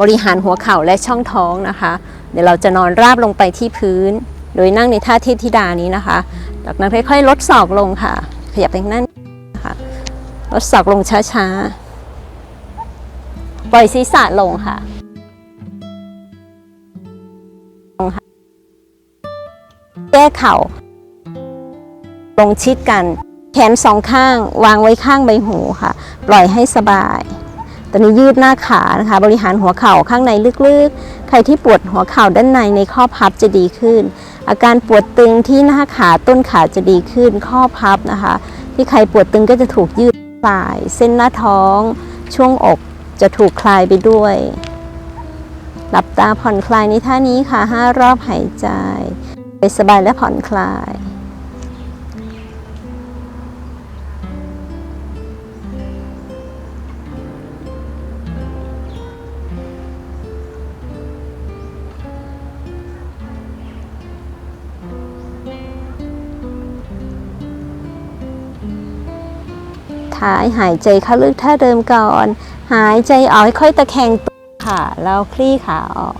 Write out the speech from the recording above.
บริหารหัวเข่าและช่องท้องนะคะ เดี๋ยวเราจะนอนราบลงไปที่พื้น โดยนั่งในท่าเทพธิดานี้นะคะ จากนั้นค่อยๆ ลดศอกลงค่ะ ขยับไปข้างหนั่นนะคะลดศอกลงช้าๆ ปล่อยศีรษะลงค่ะแก้เข่า ลงชิดกัน แขนสองข้างวางไว้ข้างใบหูค่ะ ปล่อยให้สบาย ตอนนี้ยืดหน้าขานะคะ บริหารหัวเข่าข้างในลึกๆ ใครที่ปวดหัวเข่าด้านในในข้อพับจะดีขึ้น อาการปวดตึงที่หน้าขาต้นขาจะดีขึ้น ข้อพับนะคะ ที่ใครปวดตึงก็จะถูกยืดคลาย เส้นหน้าท้อง ช่วงอกจะถูกคลายไปด้วย หลับตาผ่อนคลายในท่านี้ค่ะห้ารอบหายใจไปสบายและผ่อนคลาย ท้ายหายใจเข้าลึกท่าเดิมก่อน หายใจออกค่อยตะแคงตัวค่ะแล้วคลี่ขาออก